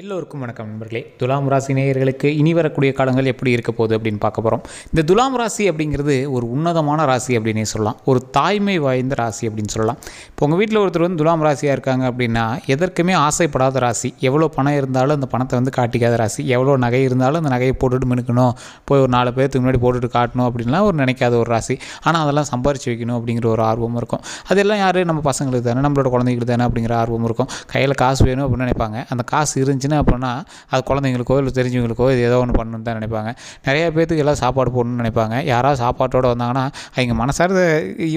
எல்லோருக்கும் வணக்கம் நண்பர்களே. துலாம் ராசி நேயர்களுக்கு இனி வரக்கூடிய காலங்கள் எப்படி இருக்க போகுது அப்படின்னு பார்க்க போகிறோம் இந்த துலாம் ராசி அப்படிங்கிறது ஒரு உன்னதமான ராசி அப்படின்னே சொல்லலாம். ஒரு தாய்மை வாய்ந்த ராசி அப்படின்னு சொல்லலாம். இப்போ உங்கள் வீட்டில் ஒருத்தர் வந்து துலாம் ராசியாக இருக்காங்க அப்படின்னா எதற்குமே ஆசைப்படாத ராசி. எவ்வளோ பணம் இருந்தாலும் அந்த பணத்தை வந்து காட்டிக்காத ராசி. எவ்வளோ நகை இருந்தாலும் அந்த நகையை போட்டுட்டு மினுக்கணும். போய் ஒரு நாலு பேருக்கு முன்னாடி போட்டுட்டு காட்டணும் அப்படின்லாம் ஒரு நினைக்காத ஒரு ராசி. ஆனால் அதெல்லாம் சம்பாரிச்சு வைக்கணும் அப்படிங்கிற ஒரு ஆர்வம் இருக்கும். அதெல்லாம் யார்? நம்ம பசங்களுக்கு தானே நம்மளோட குழந்தைங்களுக்கு தானே அப்படிங்கிற ஆர்வம் இருக்கும். கையில் காசு வேணும் அப்படின்னு நினைப்பாங்க. அந்த காசு இருந்துச்சு இருந்துச்சுன்னா அப்படின்னா அது குழந்தைங்களுக்கோ இல்லை தெரிஞ்சவங்களுக்கோ இது ஏதோ ஒன்று பண்ணணும்னு தான் நினைப்பாங்க. நிறையா பேர்த்துக்கு எல்லாம் சாப்பாடு போடணும்னு நினைப்பாங்க. யாராவது சாப்பாட்டோடு வந்தாங்கன்னா அவங்க மனசார்ந்த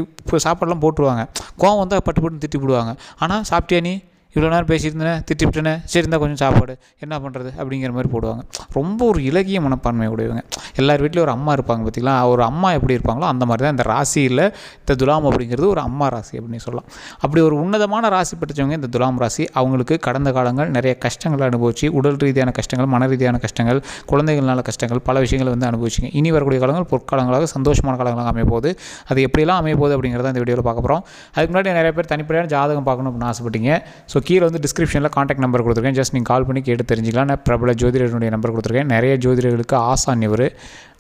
இப்போ சாப்பாடெலாம் போட்டுருவாங்க. கோவம் வந்தால் பட்டு பட்டு திட்டி விடுவாங்க ஆனால் சாப்பிட்டியா நீ? இவ்வளோ நேரம் பேசியிருந்தேனே திட்டிவிட்டேனே சரி இருந்தால் கொஞ்சம் சாப்பாடு என்ன பண்ணுறது அப்படிங்கிற மாதிரி போடுவாங்க. ரொம்ப ஒரு இலகிய மனப்பான்மை உடையவங்க. எல்லார் வீட்லேயும் ஒரு அம்மா இருப்பாங்க பார்த்திங்களா? ஒரு அம்மா எப்படி இருப்பாங்களோ அந்த மாதிரி தான் இந்த ராசியில் இந்த துலாம் அப்படிங்கிறது ஒரு அம்மா ராசி அப்படின்னு சொல்லலாம். அப்படி ஒரு உன்னதமான ராசி படைச்சவங்க இந்த துலாம் ராசி. அவங்களுக்கு கடந்த காலங்கள் நிறைய கஷ்டங்களை அனுபவிச்சு உடல் ரீதியான கஷ்டங்கள் மன ரீதியான கஷ்டங்கள் குழந்தைகள்னால கஷ்டங்கள் பல விஷயங்களை வந்து அனுபவிச்சிங்க. இனி வரக்கூடிய காலங்கள் பொற்காலங்களாக சந்தோஷமான காலங்களாக அமைய போகுது அது எப்படிலாம் அமைய போகுது அப்படிங்கிறத இந்த வீடியோவில் பார்க்க போகிறோம் அதுக்கு முன்னாடி நிறைய பேர் தனிப்படையான ஜாதகம் பார்க்கணும் அப்படின்னு ஆசைப்பட்டீங்க. ஸோ கீழே வந்து டிஸ்கிரிப்ஷனில் காண்டாக்ட் நம்பர் கொடுத்துருக்கேன். ஜஸ்ட் நீங்கள் கால் பண்ணி கேட்டு தெரிஞ்சுக்கலாம். நான் பிரபல ஜோதிடருடைய நம்பர் கொடுத்துருக்கேன். நிறைய ஜோதிடர்களுக்கு ஆசான் இவர்.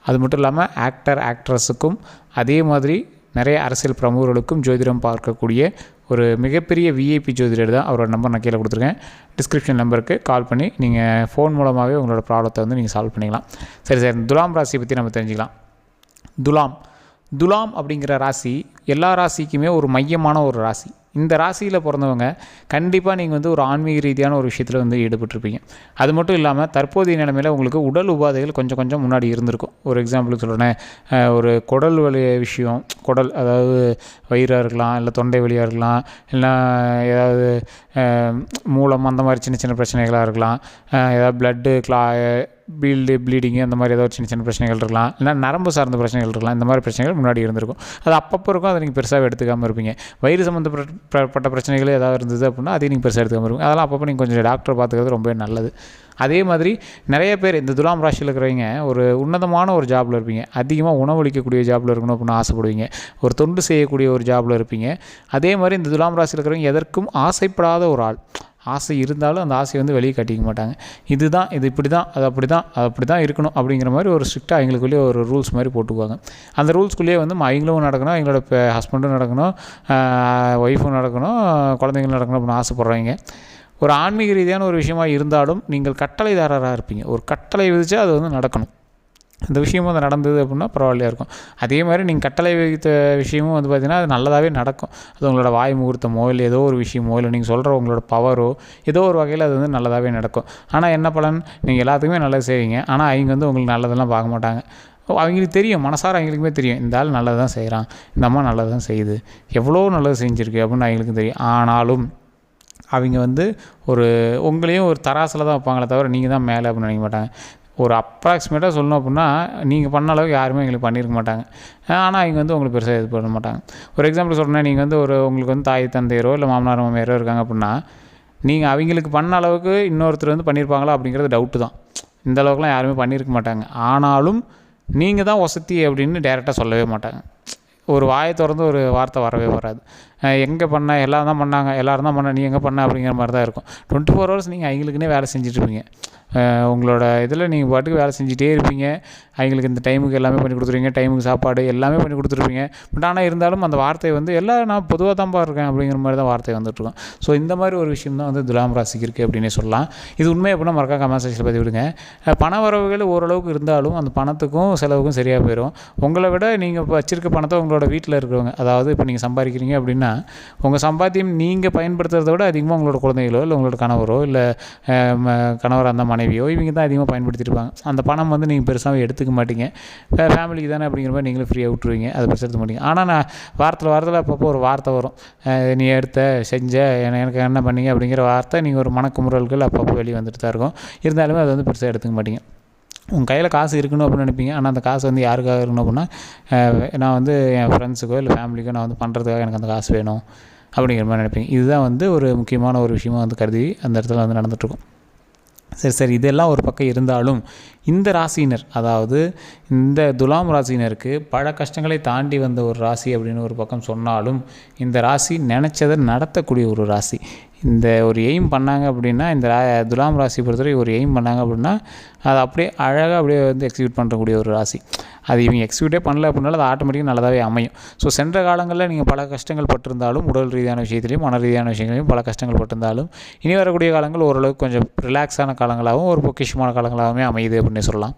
அது மட்டும் இல்லாமல் ஆக்டர் ஆக்ட்ரஸுக்கும் அதே மாதிரி நிறைய அரசியல் பிரமுகர்களுக்கும் ஜோதிடம் பார்க்கக்கூடிய ஒரு மிகப்பெரிய விஐபி ஜோதிடர் தான் அவரோட நம்பர் நான் கீழே கொடுத்துருக்கேன். டிஸ்கிரிப்ஷன் நம்பருக்கு கால் பண்ணி நீங்கள் ஃபோன் மூலமாகவே உங்களோட ப்ராப்ளத்தை வந்து நீங்கள் சால்வ் பண்ணிக்கலாம். சரி சார். துலாம் ராசியை பற்றி நம்ம தெரிஞ்சுக்கலாம். துலாம். துலாம் அப்படிங்கிற ராசி எல்லா ராசிக்குமே ஒரு மையமான ஒரு ராசி. இந்த ராசியில் பிறந்தவங்க கண்டிப்பாக நீங்கள் வந்து ஒரு ஆன்மீக ரீதியான ஒரு விஷயத்தில் வந்து ஈடுபட்டிருப்பீங்க. அது மட்டும் இல்லாமல் தற்போதைய நிலைமையில் உங்களுக்கு உடல் உபாதைகள் கொஞ்சம் கொஞ்சம் முன்னாடி இருந்திருக்கும். ஒரு எக்ஸாம்பிளுக்கு சொல்கிறேன் ஒரு குடல் வலி விஷயம் குடல் அதாவது வயிறாக இருக்கலாம் இல்லை தொண்டை வலியாக இருக்கலாம் இல்லை ஏதாவது மூலம் அந்த மாதிரி சின்ன சின்ன பிரச்சனைகளாக இருக்கலாம் ஏதாவது ப்ளட்டு கிளா பீல்டு ப்ளீடிங்கு அந்த மாதிரி ஏதாவது சின்ன சின்ன பிரச்சனைகள் இருக்கலாம். இல்லை நரம்பு சார்ந்த பிரச்சனைகள் இருக்கலாம். இந்த மாதிரி பிரச்சனைகள் முன்னாடி இருந்திருக்கும். அது அப்பப்போ இருக்கும் அதை நீங்கள் பெருசாக எடுத்துக்காமல் இருப்பீங்க. வயிறு சம்மந்தப்பட்ட பிரச்சனைகள் ஏதாவது இருந்தது அப்படின்னா அதையும் நீங்கள் பெருசாக எடுத்துக்காமல் இருக்கும் அதெல்லாம் அப்பப்போ நீங்கள் கொஞ்சம் டாக்டர் பார்த்துக்கிறது ரொம்ப நல்லது. அதே மாதிரி நிறைய பேர் இந்த துலாம் ராசியில் இருக்கிறவங்க ஒரு உன்னதமான ஒரு ஜாபில் இருப்பீங்க. அதிகமாக உணவளிக்கக்கூடிய ஜாபில் இருக்கணும் அப்படின்னு ஆசைப்படுவீங்க. ஒரு தொண்டு செய்யக்கூடிய ஒரு ஜாபில் இருப்பீங்க. அதே மாதிரி இந்த துலாம் ராசியில் இருக்கிறவங்க எதற்கும் ஆசைப்படாத ஒரு ஆள். ஆசை இருந்தாலும் அந்த ஆசையை வந்து வெளியே காட்டிக்க மாட்டாங்க. இதுதான் இது இப்படி தான் அது அப்படி தான் அது அப்படி தான் இருக்கணும் அப்படிங்கிற மாதிரி ஒரு ஸ்ட்ரிக்டாக எங்களுக்குள்ளேயே ஒரு ரூல்ஸ் மாதிரி போட்டுக்குவாங்க. அந்த ரூல்ஸ்குள்ளேயே வந்து அவங்களும் நடக்கணும் அவங்களோட ஹஸ்பண்டும் நடக்கணும் ஒய்ஃபும் நடக்கணும் குழந்தைங்களும் நடக்கணும் அப்படின்னு ஆசைப்பட்றவங்க ஒரு ஆன்மீக ரீதியான ஒரு விஷயமா இருந்தாலும் நீங்கள் கட்டளைதாரராக இருப்பீங்க. ஒரு கட்டளை விதிச்சா அது வந்து நடக்கணும். அந்த விஷயமும் அது நடந்தது அப்படின்னா பரவாயில்லையா இருக்கும். அதே மாதிரி நீங்கள் கட்டளை வைத்த விஷயமும் வந்து பார்த்திங்கன்னா அது நல்லதாகவே நடக்கும். அது உங்களோட வாய் முகூர்த்தமோ இல்லை ஏதோ ஒரு விஷயமோ இல்லை நீங்கள் சொல்கிற உங்களோட பவரோ ஏதோ ஒரு வகையில் அது வந்து நல்லதாகவே நடக்கும். ஆனால் என்ன பலன்? நீங்கள் எல்லாத்துக்குமே நல்லது செய்வீங்க. ஆனால் அவங்க வந்து உங்களுக்கு நல்லதெல்லாம் பார்க்க மாட்டாங்க. அவங்களுக்கு தெரியும். மனசார அவங்களுக்குமே தெரியும். இந்த ஆள் நல்லது தான் செய்கிறான் இந்த அம்மா நல்லது தான் செய்யுது. எவ்வளோ நல்லது செஞ்சுருக்கு அப்படின்னு அவங்களுக்கும் தெரியும். ஆனாலும் அவங்க வந்து ஒரு உங்களையும் ஒரு தராசில் தான் வைப்பாங்களே தவிர நீங்கள் தான் மேலே அப்படின்னு நினைக்க மாட்டாங்க. ஒரு அப்ராக்சிமேட்டாக சொல்லணும் அப்படின்னா நீங்கள் பண்ண அளவுக்கு யாருமே எங்களுக்கு பண்ணியிருக்க மாட்டாங்க. ஆனால் அவங்க வந்து உங்களுக்கு பெருசாக இது பண்ண மாட்டாங்க. ஒரு எக்ஸாம்பிள் சொல்கிறேன்னா நீங்கள் வந்து ஒரு உங்களுக்கு வந்து தாய் தந்தையரோ இல்லை மாமனார் மாமியாரோ இருக்காங்க அப்படின்னா நீங்கள் அவங்களுக்கு பண்ண அளவுக்கு இன்னொருத்தர் வந்து பண்ணியிருப்பாங்களா அப்படிங்கிறது டவுட்டு தான். இந்த அளவுக்குலாம் யாருமே பண்ணியிருக்க மாட்டாங்க. ஆனாலும் நீங்கள் தான் வசதி அப்படின்னு டேரெக்டாக சொல்லவே மாட்டாங்க. ஒரு வாயை திறந்து ஒரு வார்த்தை வரவே வராது. எங்கே பண்ண எல்லாம் தான் பண்ணாங்க எல்லோரும் தான் பண்ண நீ எங்கே பண்ண அப்படிங்கிற மாதிரி தான் இருக்கும். டுவெண்ட்டி ஃபோர் ஹவர்ஸ் நீங்கள் அவங்களுக்குன்னே வேலை செஞ்சுட்ருப்பீங்க உங்களோட இதில் நீங்கள் பாட்டுக்கு வேலை செஞ்சுட்டே இருப்பீங்க. அவங்களுக்கு இந்த டைமுக்கு எல்லாமே பண்ணி கொடுத்துருவீங்க. டைமுக்கு சாப்பாடு எல்லாமே பண்ணி கொடுத்துருப்பீங்க. பட் ஆனால் இருந்தாலும் அந்த வார்த்தை வந்து எல்லாம் நான் பொதுவாக தான் இருக்கேன் அப்படிங்கிற மாதிரி தான் வார்த்தை வந்துட்டுருக்கோம். ஸோ இந்த மாதிரி ஒரு விஷயம் தான் வந்து துலாம் ராசிக்கு இருக்குது அப்படின்னே சொல்லலாம். இது உண்மை அப்படின்னா மறக்கா கமெண்ட் செக்ஷனில் பற்றி விடுங்க. பண வரவுகள் ஓரளவுக்கு இருந்தாலும் அந்த பணத்துக்கும் செலவுக்கும் சரியாக போயிடும் உங்களை விட நீங்கள் இப்போ வச்சிருக்க பணத்தை உங்களோட வீட்டில் இருக்கிறவங்க அதாவது இப்போ நீங்கள் சம்பாதிக்கிறீங்க அப்படின்னா உங்கள் சம்பாத்தியம் நீங்கள் பயன்படுத்துறத விட அதிகமாக உங்களோட குழந்தைகளோ இல்லை உங்களோட கணவரோ இல்லை கணவர் அந்த மனைவியோ இவங்க தான் அதிகமாக பயன்படுத்திருப்பாங்க. அந்த பணம் வந்து நீங்கள் பெருசாக எடுத்துக்க மாட்டீங்க. ஃபேமிலிக்கு தானே அப்படிங்கிற மாதிரி நீங்களும் ஃப்ரீயாக விட்டுருவீங்க. அதை பெருசாக எடுத்துக்க மாட்டீங்க. ஆனால் நான் வாரத்தில் வாரத்தில் அப்பப்போ ஒரு வார்த்தை வரும். நீ எடுத்த செஞ்ச எனக்கு என்ன பண்ணீங்க அப்படிங்கிற வார்த்தை நீங்கள் ஒரு மனக்குமுறல்கள் அப்பப்போ வெளியே வந்துட்டு தான் இருக்கும். இருந்தாலுமே அதை வந்து பெருசாக எடுத்துக்க மாட்டீங்க. உங்கள் கையில் காசு இருக்கணும் அப்படின்னு நினைப்பீங்க. ஆனால் அந்த காசு வந்து யாருக்காக இருக்கணும் அப்படின்னா நான் வந்து என் ஃப்ரெண்ட்ஸுக்கோ இல்லை ஃபேமிலிக்கோ நான் வந்து பண்ணுறதுக்காக எனக்கு அந்த காசு வேணும் அப்படிங்கிற மாதிரி நினைப்பீங்க. இதுதான் வந்து ஒரு முக்கியமான ஒரு விஷயமாக வந்து கருதி அந்த இடத்துல வந்து நடந்துகிட்ருக்கும் சரி சரி இதெல்லாம் ஒரு பக்கம் இருந்தாலும் இந்த ராசியினர் அதாவது இந்த துலாம் ராசியினருக்கு பல கஷ்டங்களை தாண்டி வந்த ஒரு ராசி அப்படின்னு ஒரு பக்கம் சொன்னாலும் இந்த ராசி நினச்சதை நடத்தக்கூடிய ஒரு ராசி. இந்த ஒரு எய்ம் பண்ணாங்க அப்படின்னா இந்த ரா துலாம் ராசி பொறுத்தவரை ஒரு எய்ம் பண்ணாங்க அப்படின்னா அதை அப்படியே அழகாக அப்படியே வந்து எக்ஸிக்யூட் பண்ணுறக்கூடிய ஒரு ராசி. அது இவங்க எக்ஸிக்யூட்டே பண்ணல அப்படின்னாலும் அது ஆட்டோமேட்டிக்காக நல்லதாகவே அமையும். ஸோ சென்ற காலங்களில் நீங்கள் பல கஷ்டங்கள் பட்டிருந்தாலும் உடல் ரீதியான விஷயத்துலையும் மன ரீதியான விஷயங்களையும் பல கஷ்டங்கள் பட்டிருந்தாலும் இனி வரக்கூடிய காலங்கள் ஓரளவுக்கு கொஞ்சம் ரிலாக்ஸான காலங்களாகவும் ஒரு பொக்கிஷமான காலங்களாகவுமே அமையுது அப்படின்னு சொல்லலாம்.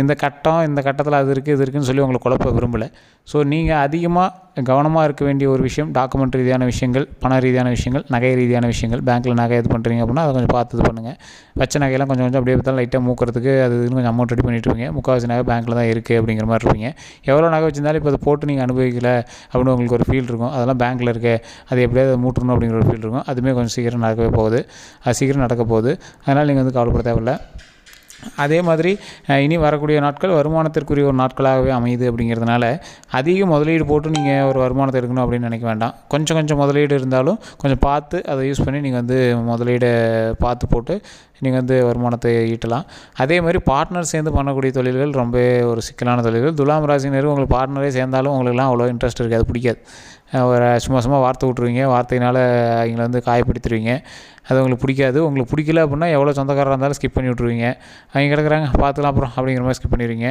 இந்த கட்டம் இந்த கட்டத்தில் அது இருக்குது இது இருக்குதுன்னு சொல்லி உங்களை குழப்ப விரும்பலை. ஸோ நீங்கள் அதிகமாக கவனமாக இருக்க வேண்டிய ஒரு விஷயம் டாக்குமெண்ட் ரீதியான விஷயங்கள் பண ரீதியான விஷயங்கள் நகை ரீதியான விஷயங்கள் பேங்க்கில் நகை இது பண்ணுறீங்க அப்படின்னா அதை கொஞ்சம் பார்த்து இது பண்ணுங்கள் வச்ச நகையெல்லாம் கொஞ்சம் கொஞ்சம் அப்படியே பார்த்தாலும் லைட்டாக மூக்கிறதுக்கு அது இதுன்னு கொஞ்சம் அமௌண்ட் ரெடி பண்ணிட்டு இருப்பீங்க. முக்கால்வாசி நகை பேங்க்கில் தான் இருக்குது அப்படிங்கிற மாதிரி இருப்பீங்க. எவ்வளோ நகை வச்சிருந்தாலும் இப்போ அதை போட்டு நீங்கள் அனுபவிக்கல அப்படின்னு உங்களுக்கு ஒரு ஃபீல் இருக்கும். அதெல்லாம் பேங்க்கில் இருக்கு அது எப்படியாவது மூட்டணும் அப்படிங்கிற ஒரு ஃபீல் இருக்கும். அதுவுமே கொஞ்சம் சீக்கிரம் நடக்கவே போகுது. அது சீக்கிரம் நடக்க போகுது. அதனால் நீங்கள் வந்து கவலைப்பட தேவையில்லை. அதே மாதிரி இனி வரக்கூடிய நாட்கள் வருமானத்திற்குரிய ஒரு நாட்களாகவே அமையுது அப்படிங்கிறதுனால அதிக முதலீடு போட்டு நீங்கள் ஒரு வருமானத்தை எடுக்கணும் அப்படின்னு நினைக்க வேண்டாம். கொஞ்சம் கொஞ்சம் முதலீடு இருந்தாலும் கொஞ்சம் பார்த்து அதை யூஸ் பண்ணி நீங்கள் வந்து முதலீடை பார்த்து போட்டு நீங்கள் வந்து வருமானத்தை ஈட்டலாம். அதே மாதிரி பார்ட்னர் சேர்ந்து பண்ணக்கூடிய தொழில்கள் ரொம்ப ஒரு சிக்கலான தொழில்கள். துலாம் ராசினர் உங்களுக்கு பார்ட்னரே சேர்ந்தாலும் உங்களுக்குலாம் அவ்வளோ இன்ட்ரெஸ்ட் இருக்காது பிடிக்காது. ஒரு சும்மா சும்மா வார்த்தை விட்ருவீங்க வார்த்தையினால் அவங்கள வந்து காயப்படுத்திடுவீங்க. அது உங்களுக்கு பிடிக்காது. உங்களுக்கு பிடிக்கல அப்படின்னா எவ்வளோ சொந்தக்காரராக இருந்தாலும் ஸ்கிப் பண்ணி விட்ருவீங்க அவங்க கிடக்குறாங்க பார்த்துக்கலாம் அப்புறம் அப்படிங்கிற மாதிரி ஸ்கிப் பண்ணிடுவீங்க.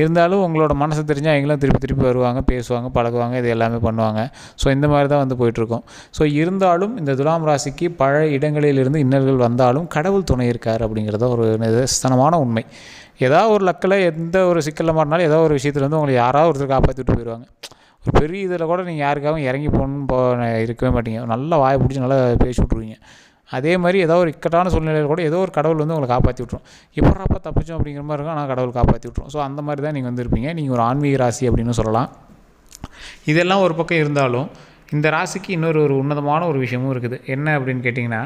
இருந்தாலும் உங்களோட மனசு தெரிஞ்சு அவங்களும் திருப்பி திருப்பி வருவாங்க பேசுவாங்க பழகுவாங்க இது எல்லாமே பண்ணுவாங்க. ஸோ இந்த மாதிரி தான் வந்து போயிட்டுருக்கோம் ஸோ இருந்தாலும் இந்த துலாம் ராசிக்கு பல இடங்களிலிருந்து இன்னல்கள் வந்தாலும் கடவுள் துணை இருக்கார் அப்படிங்கிறத ஒரு நிதர்சனமான உண்மை. ஏதாவது ஒரு லக்கில் எந்த ஒரு சிக்கலில் மாட்டினாலும் ஏதோ ஒரு விஷயத்தில் வந்து உங்களை யாராவது ஒருத்தர் காப்பாற்றிட்டு போயிடுவாங்க. ஒரு பெரிய இதில் கூட நீங்கள் யாருக்காகவும் இறங்கி போகணுன்னு போ இருக்கவே மாட்டீங்க. நல்லா வாயை பிடிச்சி நல்லா பேசி விட்ருவீங்க அதே மாதிரி ஏதோ ஒரு இக்கட்டான சூழ்நிலையில் கூட ஏதோ ஒரு கடவுள் வந்து உங்களை காப்பாற்றி விட்ரும் எப்படாப்பா தப்பிச்சோம் அப்படிங்கிற மாதிரி இருக்கும் ஆனால் கடவுள் காப்பாற்றி விட்ரும் ஸோ அந்த மாதிரி தான் நீங்கள் வந்திருப்பீங்க. நீங்கள் ஒரு ஆன்மீக ராசி அப்படின்னு சொல்லலாம். இதெல்லாம் ஒரு பக்கம் இருந்தாலும் இந்த ராசிக்கு இன்னொரு ஒரு உன்னதமான ஒரு விஷயமும் இருக்குது. என்ன அப்படின்னு கேட்டிங்கன்னா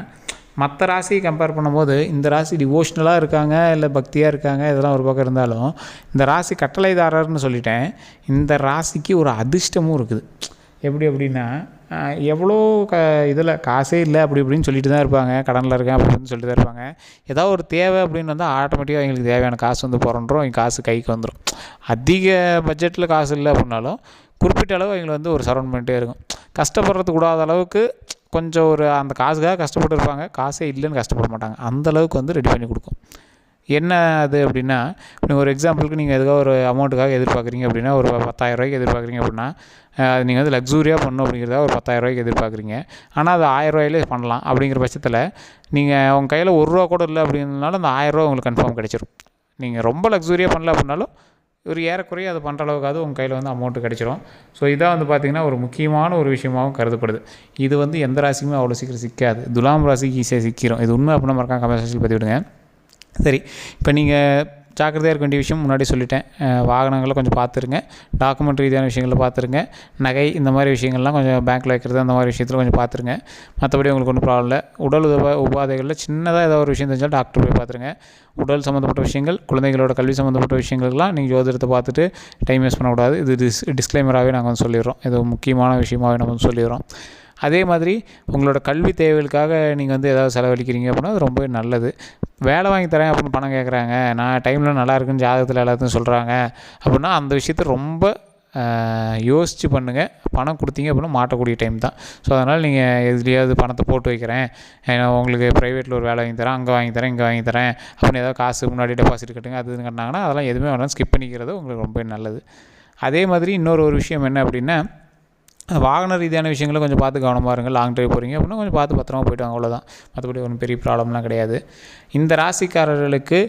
மற்ற ராசியை கம்பேர் பண்ணும்போது இந்த ராசி டிவோஷ்னலாக இருக்காங்க இல்லை பக்தியாக இருக்காங்க இதெல்லாம் ஒரு பக்கம் இருந்தாலும் இந்த ராசி கட்டளைதாரர்னு சொல்லிட்டேன் இந்த ராசிக்கு ஒரு அதிர்ஷ்டமும் இருக்குது. எப்படி அப்படின்னா எவ்வளோ க இதில் காசே இல்லை அப்படி இப்படின்னு சொல்லிட்டு தான் இருப்பாங்க. கடனில் இருக்கேன் அப்படி இப்படின்னு சொல்லிட்டு தான் இருப்பாங்க. ஏதாவது ஒரு தேவை அப்படின்னு வந்தால் ஆட்டோமேட்டிக்காக எங்களுக்கு தேவையான காசு வந்து புறன்றோம் அவங்க காசு கைக்கு வந்துடும் அதிக பட்ஜெட்டில் காசு இல்லை அப்படின்னாலும் குறிப்பிட்ட அளவு அவங்களை வந்து ஒரு சரௌண்ட் பண்ணிட்டே இருக்கும். கஷ்டப்படுறது கூடாத அளவுக்கு கொஞ்சம் ஒரு அந்த காசுக்காக கஷ்டப்பட்டு இருப்பாங்க காசே இல்லைன்னு கஷ்டப்பட மாட்டாங்க. அந்தளவுக்கு வந்து ரெடி பண்ணி கொடுக்கும். என்ன அது அப்படின்னா நீங்கள் ஒரு எக்ஸாம்பிளுக்கு நீங்கள் எதுக்காக ஒரு அமௌண்ட்டுக்காக எதிர்பார்க்குறீங்க அப்படின்னா ஒரு பத்தாயிரம் ரூபாய்க்கு எதிர்பார்க்குறீங்க அப்படின்னா அது நீங்கள் வந்து லக்ஸூரியாக பண்ணணும் அப்படிங்கிறத ஒரு பத்தாயிரம் ரூபாய்க்கு எதிர்பார்க்குறீங்க. ஆனால் அது ஆயிரம் ரூபாயிலே பண்ணலாம் அப்படிங்கிற பட்சத்தில் நீங்கள் உங்கள் கையில் ஒரு ரூபா கூட இல்லை அப்படின்னாலும் அந்த ஆயிரம் ரூபா உங்களுக்கு கன்ஃபார்ம் கிடச்சிரும். நீங்கள் ரொம்ப லக்ஸூரியாக பண்ணல அப்படின்னாலும் ஒரு ஏறக்குறைய அது பண்ணுற அளவுக்காவது உங்கள் கையில் வந்து அமௌண்ட்டு கிடச்சிரும். ஸோ இதான் வந்து பார்த்திங்கன்னா ஒரு முக்கியமான ஒரு விஷயமாகவும் கருதப்படுது. இது வந்து எந்த ராசிக்குமே அவ்வளோ சீக்கிரம் சிக்காது. துலாம் ராசிக்கு ஈஸியாக சிக்கிரும். இது உண்மை அப்படின்னா மறக்காம கமெண்ட் செக்ஷனில் பற்றி விடுங்க சரி இப்போ நீங்கள் ஜாக்கிரதையாக இருக்க வேண்டிய விஷயம் முன்னாடி சொல்லிட்டேன். வாகனங்களை கொஞ்சம் பார்த்துருங்க. டாக்குமெண்ட் ரீதியான விஷயங்களை பார்த்துருங்க. நகை இந்த மாதிரி விஷயங்கள்லாம் கொஞ்சம் பேங்க்கில் வைக்கிறது அந்த மாதிரி விஷயத்தில் கொஞ்சம் பார்த்துருங்க. மற்றபடி உங்களுக்கு ஒன்றும் ப்ராப்ளம் இல்லை. உடல் உப உபாதைகளில் சின்னதாக ஏதாவது ஒரு விஷயம் தெரிஞ்சால் டாக்டர் போய் பார்த்துருங்க. உடல் சம்மந்தப்பட்ட விஷயங்கள் குழந்தைகளோட கல்வி சம்மந்தப்பட்ட விஷயங்களுக்கெல்லாம் நீங்கள் ஜோதிடத்தை பார்த்துட்டு டைம் வேஸ்ட் பண்ணக்கூடாது. இது டிஸ் டிஸ்க்ளைமராகவே நாங்கள் வந்து சொல்லிடுறோம். இது முக்கியமான விஷயமாகவே நம்ம வந்து சொல்லிடுறோம். அதே மாதிரி உங்களோட கல்வி தேவைகளுக்காக நீங்கள் வந்து ஏதாவது செலவழிக்கிறீங்க அப்படின்னா அது ரொம்பவே நல்லது. வேலை வாங்கி தரேன் அப்படின்னு பணம் கேட்குறாங்க நான் டைமில் நல்லா இருக்குன்னு ஜாதகத்தில் எல்லாத்தையும் சொல்கிறாங்க அப்படின்னா அந்த விஷயத்த ரொம்ப யோசித்து பண்ணுங்கள் பணம் கொடுத்தீங்க அப்படின்னா மாட்டக்கூடிய டைம் தான். ஸோ அதனால் நீங்கள் எதுலேயாவது பணத்தை போட்டு வைக்கிறேன். ஏன்னா உங்களுக்கு ப்ரைவேட்டில் ஒரு வேலை வாங்கி தரேன். அங்கே வாங்கி தரேன் இங்கே வாங்கி தரேன். அப்படின்னு ஏதாவது காசு முன்னாடி டெபாசிட் கட்டுங்க. அது கட்டினாங்கன்னா அதெல்லாம் எதுவுமே வேணாம். ஸ்கிப் பண்ணிக்கிறது உங்களுக்கு ரொம்ப நல்லது. அதே மாதிரி இன்னொரு ஒரு விஷயம் என்ன அப்படின்னா வாகன ரீதியான விஷயங்களை கொஞ்சம் பார்த்து கவனமாக இருங்க. லாங் டிரைவ் போகிறீங்க அப்படின்னா கொஞ்சம் பார்த்து பத்திரமா போய்ட்டு வாங்க. அவ்வளோதான் மற்றபடி ஒன்றும் பெரிய ப்ராப்ளம்லாம் கிடையாது. இந்த ராசிக்காரர்களுக்கு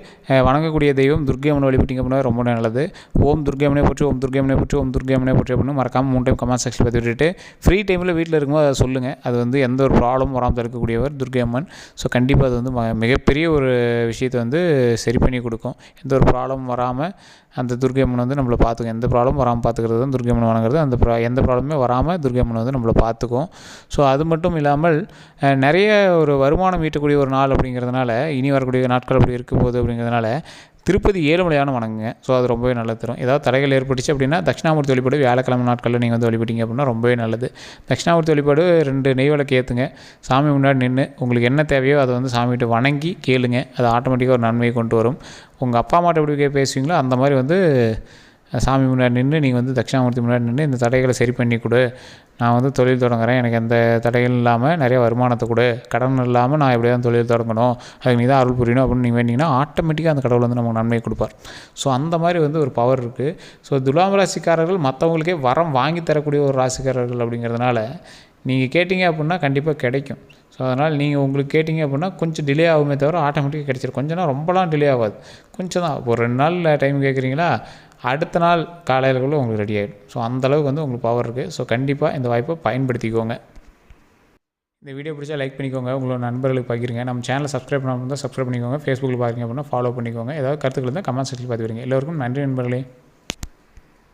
வணங்கக்கூடிய தெய்வம் துர்க்கையம்மனை வழிபட்டிங்க அப்படின்னா ரொம்ப நல்லது. ஓம் துர்க்கையம்மனை பற்றி ஓம் துர்க்கையம்மனை பற்றி ஓம் துர்க்கையம்மனை பற்றி அப்படின்னு மறக்காமல் மூணு டைம் கமெண்ட் செக்ஷன் பற்றி விட்டுட்டு ஃப்ரீ டைமில் வீட்டில் இருக்கும்போது அதை சொல்லுங்கள் அது வந்து எந்த ஒரு ப்ராப்ளமும் வராமல் தடுக்கக்கூடியவர் துர்க்கையம்மன் ஸோ கண்டிப்பாக அது வந்து மிகப்பெரிய ஒரு விஷயத்தை வந்து சரி பண்ணி கொடுக்கும். எந்த ஒரு ப்ராப்ளமும் வராமல் அந்த துர்க்கையம்மன் வந்து நம்மளை பார்த்துக்கும். எந்த ப்ராப்ளமும் வராமல் பார்த்துக்கிறது தான் துர்க்கையம்மன் வணங்குறது. அந்த ப்ரா எந்த ப்ராப்ளமே வராமல் துர்க்கையம்மன் வந்து நம்மளை பார்த்துக்கும். ஸோ அது மட்டும் இல்லாமல் நிறைய ஒரு வருமானம் ஈட்டக்கூடிய ஒரு நாள் அப்படிங்கிறதுனால இனி வரக்கூடிய நாட்கள் அப்படி இருக்க போகுது அப்படிங்கிறதுனால திருப்பதி ஏழுமலையான வணங்குங்க. ஸோ அது ரொம்பவே நல்லது தரும். ஏதாவது தடைகள் ஏற்பட்டுச்சு அப்படின்னா தட்சிணாமூர்த்தி வழிபாடு வியாழக்கிழமை நாட்களில் நீங்கள் வந்து வழிபட்டீங்க அப்படின்னா ரொம்பவே நல்லது. தட்சிணாமூர்த்தி வழிபாடு ரெண்டு நெய் விளக்கு ஏற்றுங்க சாமி முன்னாடி நின்று உங்களுக்கு என்ன தேவையோ அதை வந்து சாமிகிட்ட வணங்கி கேளுங்க. அது ஆட்டோமேட்டிக்காக ஒரு நன்மையை கொண்டு வரும். உங்கள் அப்பா அம்மாட்ட எப்படி கே- பேசுவீங்களோ அந்த மாதிரி வந்து சாமி முன்னாடி நின்று நீங்கள் வந்து தட்சிணாமூர்த்தி முன்னாடி நின்று இந்த தடைகளை சரி பண்ணி கொடு. நான் வந்து தொழில் தொடங்குறேன். எனக்கு எந்த தடைகள் இல்லாமல் நிறைய வருமானத்தை கொடு. கடன் இல்லாமல் நான் எப்படியாவது தொழில் தொடங்கணும். அதுக்கு நீ தான் அருள் புரியணும் அப்படின்னு நீங்கள் வேண்டிங்கன்னா ஆட்டோமேட்டிக்காக அந்த கடவுள் வந்து நமக்கு நன்மை கொடுப்பார். ஸோ அந்த மாதிரி வந்து ஒரு பவர் இருக்குது ஸோ துலாம் ராசிக்காரர்கள் மற்றவங்களுக்கே வரம் வாங்கி தரக்கூடிய ஒரு ராசிக்காரர்கள் அப்படிங்கிறதுனால நீங்கள் கேட்டிங்க அப்படின்னா கண்டிப்பாக கிடைக்கும். ஸோ அதனால் நீங்கள் உங்களுக்கு கேட்டிங்க அப்படின்னா கொஞ்சம் டிலே ஆகுமே தவிர ஆட்டோமேட்டிக்காக கிடைச்சிரும். கொஞ்சம் நாள் ரொம்பலாம் டிலே ஆகாது. கொஞ்சம் தான் ஒரு ரெண்டு நாள் டைம் கேட்குறீங்களா அடுத்த நாள் காலையிலக்குள்ளே உங்களுக்கு ரெடி ஆகிடும் ஸோ அந்தளவுக்கு வந்து உங்களுக்கு பவர் இருக்குது ஸோ கண்டிப்பாக இந்த வாய்ப்பை பயன்படுத்திக்கோங்க. இந்த வீடியோ பிடிச்சா லைக் பண்ணிக்கோங்க. உங்களோட நண்பர்களுக்கு பகிருங்க. நம்ம சேனலை சப்ஸ்கிரைப் பண்ணாமல் இருந்தால் சப்ஸ்கிரைப் பண்ணிக்கோங்க. ஃபேஸ்புக்கில் பார்க்குறீங்க அப்படின்னா ஃபாலோ பண்ணிக்கோங்க. ஏதாவது கருத்துக்கள் இருந்தால் கமெண்ட் செக்ஷனில் பார்த்து எல்லோருக்கும் நன்றி நண்பர்களே.